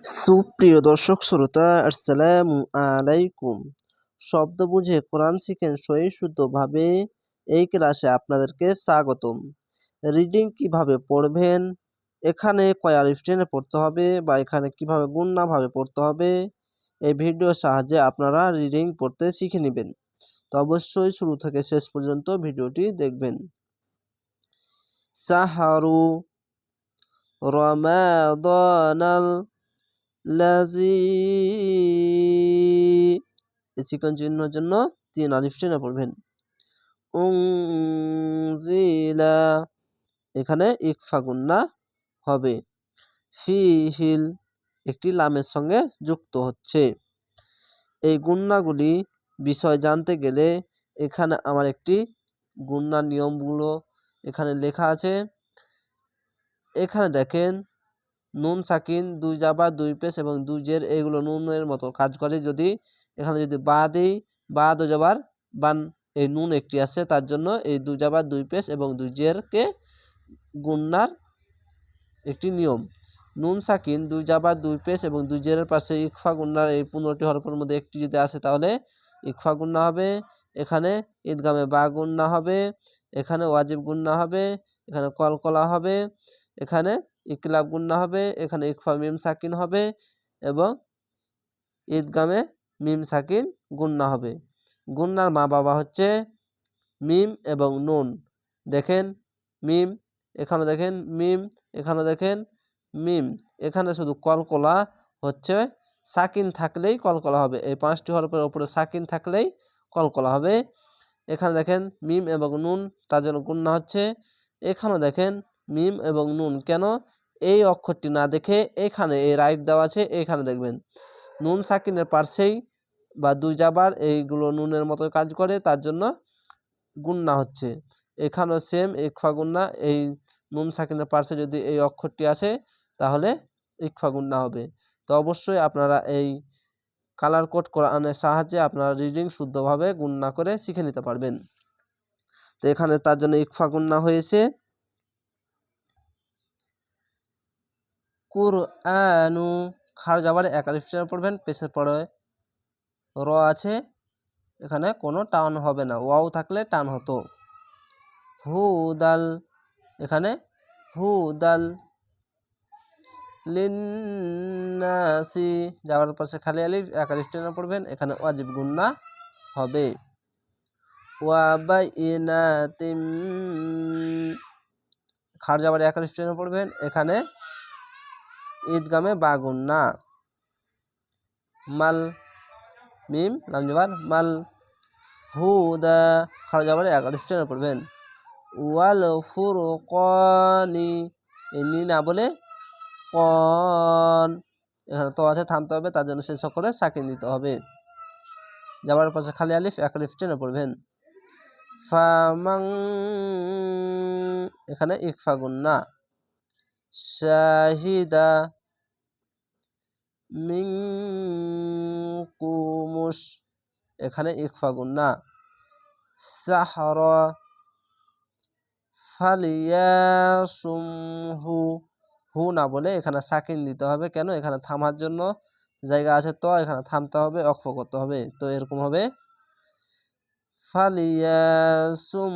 সুপ্রিয় দর্শক, শ্রোতা, আসসালামু আলাইকুম। শব্দ বুঝে কোরআন শিখেন সহি শুদ্ধভাবে এই ক্লাসে আপনাদেরকে স্বাগতম। রিডিং কীভাবে পড়বেন, এখানে কয় আলিফ টেনে পড়তে হবে বা এখানে কীভাবে গুণনাভাবে পড়তে হবে, এই ভিডিওর সাহায্যে আপনারা রিডিং পড়তে শিখে নেবেন। তো অবশ্যই শুরু থেকে শেষ পর্যন্ত ভিডিওটি দেখবেন। সাহারু রমাদানাল লাজি। এই চিকন চিহ্নের জন্য তিন আলিফ টেনে পড়বেন। উংজিলা এখানে ইকফা গুন্না হবে। ফিহিল একটি লামের সঙ্গে যুক্ত হচ্ছে। এই গুন্নাগুলি বিষয় জানতে গেলে এখানে আমার একটি গুন্নার নিয়মগুলো এখানে লেখা আছে। এখানে দেখেন নুন, সাকিন, দুই জাবা, দুই পেশ এবং দুই জের এগুলো নুনের মতো কাজ করে। যদি এখানে যদি বা দিই, বা দু যাবার বান এই নুন একটি আছে, তার জন্য এই দুই জাবার দুই পেশ এবং দুই জেরকে গুন্নার একটি নিয়ম। নুন, সাকিন, দুই জাবার দুই পেশ এবং দুই জেরের পাশে ইকফা গুন্নার এই পনেরোটি হরফের মধ্যে একটি যদি আসে, তাহলে ইকফা গুন্না হবে। এখানে ঈদগামে বা গুন্না হবে। এখানে ওয়াজিব গুন্না হবে। এখানে কলকলা হবে। এখানে ইকলাব গুন্না হবে, এখানে ইকফা মিম সাকিন হবে এবং ঈদগামে মিম সাকিন গুন্না হবে। গুন্নার মা বাবা হচ্ছে মিম এবং নুন। দেখেন, মিম, এখানে দেখেন, মিম, এখানে দেখেন, মিম। এখানে শুধু কলকলা হচ্ছে সাকিন থাকলেই কলকলা হবে। এই পাঁচটি হরফের ওপরে সাকিন থাকলেই কলকলা হবে। এখানে দেখেন, মিম এবং নুন, তার জন্য গুন্না হচ্ছে। এখানে দেখেন মিম এবং নুন। কেন? এই অক্ষরটি না দেখে এখানে এই রাইট দেওয়া আছে, এখানে দেখবেন। নুন সাকিনের পার্শ্বেই বা দুই জাবার এইগুলো নুনের মতো কাজ করে, তার জন্য গুন্না হচ্ছে। এখানেও সেম ইকফা গুন্না, এই নুন সাকিনের পার্শ্বে যদি এই অক্ষরটি আসে, তাহলে ইকফা গুন্না হবে। তো অবশ্যই আপনারা এই কালার কোড কোরআনের সাহায্যে আপনারা রিডিং শুদ্ধভাবে গুন্না করে শিখে নিতে পারবেন। তো এখানে তার জন্য ইকফা গুন্না হয়েছে। কুরআনু। খার যাবার এক আলিফ টেনে পড়বেন, পেশের পরে র আছে, এখানে কোনো টান হবে না। ওয়াও থাকলে টান হতো। হুদাল, এখানে হুদাল লিন্নাসি যাওয়ার পাশে খালি আলিফ এক আলিফ পড়বেন, এখানে ওয়াজিব গুন্না হবে। ওয়াবাইনাতিম খার যাবার এক আলিফ পড়বেন, এখানে ঈদগামে বাগুন্না মাল মিম লাম জবার মাল খাড়া যাবার এক আলিফ পড়বেন। ওয়াল ফুরকানি এই নি না বলে কন। এখানে তো আছে থামতে হবে, তার জন্য শেষ করে সাকিন দিতে হবে। যাবার পাশে খালি আলিফ, এক আলিফ টেনে পড়বেন। ফামাং, এখানে ইকফা গুন্না শাহিদা মিনকুমুস এখানে ইকফা গুন্না সাহর ফালিয়াসুমহু। হু না বলে এখানে সাকিন দিতে হবে। কেন? এখানে থামার জন্য জায়গা আছে তো, এখানে থামতে হবে অক্ষ করতে হবে। তো এরকম হবে। ফালিয়াসুম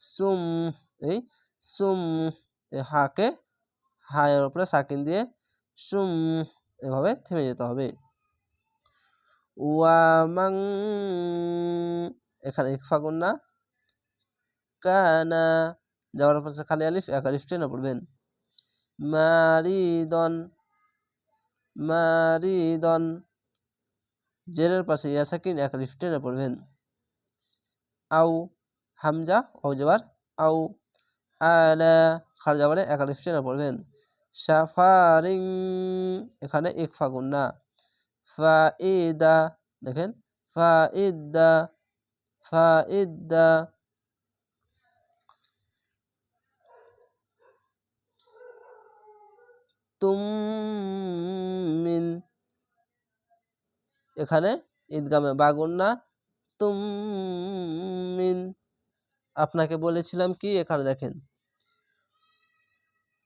সুম এই সুম হাকে হায়ের উপরে সাকিন দিয়ে সুম এভাবে থেমে যেতে হবে। ওয়ামাং এখানে ইকফা গুন্না কানা যাওয়ার পাশে খালি আলিফ, এক আলিফ টেনে পড়বেন। মারিদন মারিদন। জেরের পাশে ইয়াসাকিন এক আলিফ টেনে পড়বেন। আউ হামজা ও যাবার আউ আলা খার যাবারে এক আলিফ টেনে পড়বেন। সাফারিং, এখানে ইকফা গুন্না ফাইদা, দেখেন, ফাইদা ফাইদা। তুমিন এখানে ঈদগামে বাগুন না। তুমিন আপনাকে বলেছিলাম কি? এখানে দেখেন।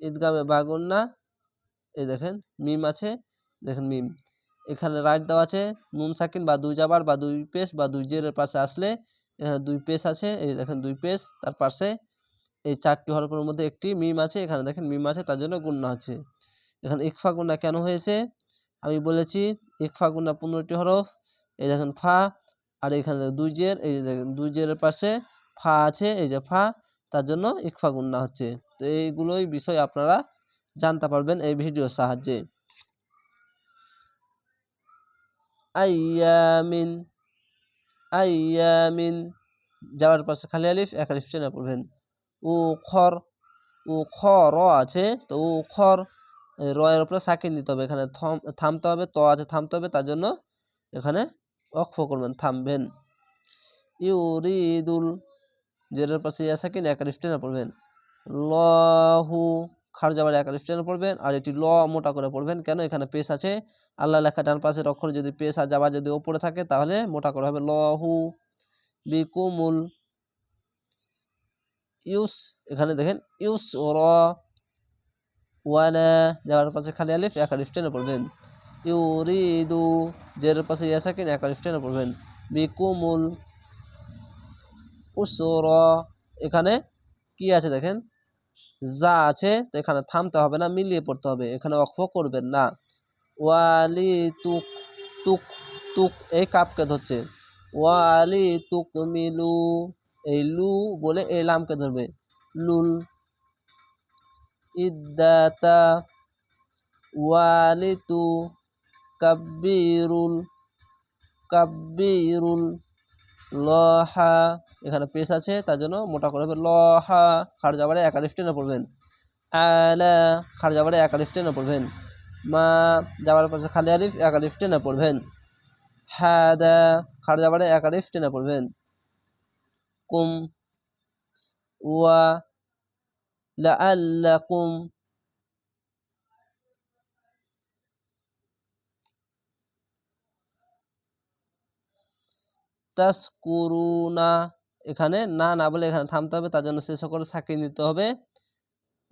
ঈদগামে বাগুন্না এই দেখেন, মিম আছে, দেখেন মিম। এখানে রাইট দেওয়া আছে, নুন, সাকিন, বা দুই জাবার, বা দুই পেস বা দুই জেরের পাশে আসলে এখানে দুই পেস আছে, এই দেখেন দুই পেস তার পাশে এই চারটি হরফের মধ্যে একটি মিম আছে, এখানে দেখেন মিম আছে, তার জন্য গুণনা হচ্ছে। এখানে ইকফা গুণা কেন হয়েছে? আমি বলেছি, ইকফা গুণা পনেরোটি হরফ, এই দেখেন ফা, আর এখানে দুই জের, এই দেখেন দুই জেরের পাশে ফা আছে, এই যে ফা তার জন্য ইকফা গুণনা হচ্ছে। তো এইগুলোই বিষয় আপনারা জানতে পারবেন এই ভিডিওর সাহায্যে। আইয়ামিন আইয়ামিন যাওয়ার পাশে খালি আলিফ, এক আলিফ টেনে পড়বেন। ও খর ও খ র আছে, তো ও খর রয়ের উপরে সাকিন দিতে হবে। এখানে থামতে হবে, ত আছে, থামতে হবে, তার জন্য এখানে অক্ষ করবেন, থামবেন। ইউরিদুল জেরের পাশে ইয়া সাকিন এক আলিফ টেনে পড়বেন লহু খার যাবার এক আলিফ টেনে পড়বেন আর এটি ল, মোটা করে পড়বেন। কেন? এখানে পেশ আছে। আল্লাহ লেখা ডান পাশের অক্ষর যদি পেশ আর যাবার যদি ওপরে থাকে তাহলে মোটা করে হবে। লহু বিকুমুল, ইউস, এখানে দেখেন, ইউস, ও, র, ওয়ালা যাওয়ার পাশে খালি আলিফ, এক আলিফ টেনে পড়বেন। ইউরিদু জের পাশে ইয়া সাকিন এক আলিফ টেনে পড়বেন। বিকুমুল উসর। এখানে কি আছে দেখেন? যা আছে, তো এখানে থামতে হবে না, মিলিয়ে পড়তে হবে। এখানে অক্ষ করবেন না। ওয়ালি তুক তুক তুক, এই কাপকে ধরছে। ওয়ালি তুক মিলু, এই লু বলে এই লামকে ধরবে। লুল ইদ্দাতা ওয়ালিতু কাব্বিরুল কাব্বিরুল লহা এখানে পেস আছে, তার জন্য মোটা করে হবে লহা। খার যাবারে একালিফ টেনে পড়বেন। আলা খার যাবারে একালিফ টেনে পড়বেন। মা, যাবার পাশে খালি আলিফ একালিফ টেনে পড়বেন। হাদা খার যাবারে একালিফ টেনে পড়বেন। কুম, ওয়া, লাআল্লাকুম। তাসকুরুনা। এখানে না না বলে এখানে থামতে হবে। তার জন্য সে করে সাকিয়ে নিতে হবে।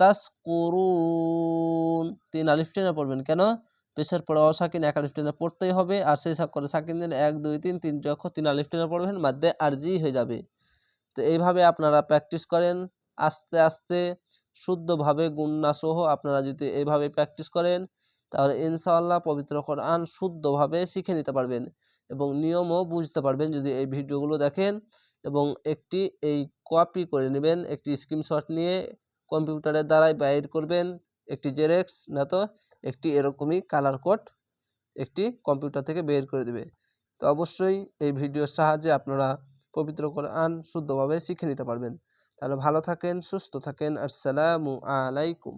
তাসকুরুন। তিন আলিফ টেনে পড়বেন। কেন? পেশের পরে অসাকিন এক আলিফ টেনে পড়তেই হবে। আর শেষ করে সাকিন দিন এক, দুই, তিন তিনটি অক্ষর তিন আলিফ টেনে পড়বেন। মাধ্যে আরজি হয়ে যাবে। তো এইভাবে আপনারা প্র্যাকটিস করেন। আস্তে আস্তে শুদ্ধভাবে গুন্না সহ আপনারা যদি এইভাবে প্র্যাকটিস করেন, তাহলে ইনশাআল্লাহ পবিত্র কোরআন শুদ্ধভাবে শিখে নিতে পারবেন এবং নিয়মও বুঝতে পারবেন যদি এই ভিডিওগুলো দেখেন। এবং একটি এই কপি করে নেবেন, একটি স্ক্রিনশট নিয়ে কম্পিউটারের দ্বারাই বাইর করবেন, একটি জেরেক্স না তো একটি এরকমই কালার কোড একটি কম্পিউটার থেকে বের করে দেবে। তো অবশ্যই এই ভিডিওর সাহায্যে আপনারা পবিত্র কোরআন শুদ্ধভাবে শিখে নিতে পারবেন। তাহলে ভালো থাকেন, সুস্থ থাকেন, আসসালামু আলাইকুম।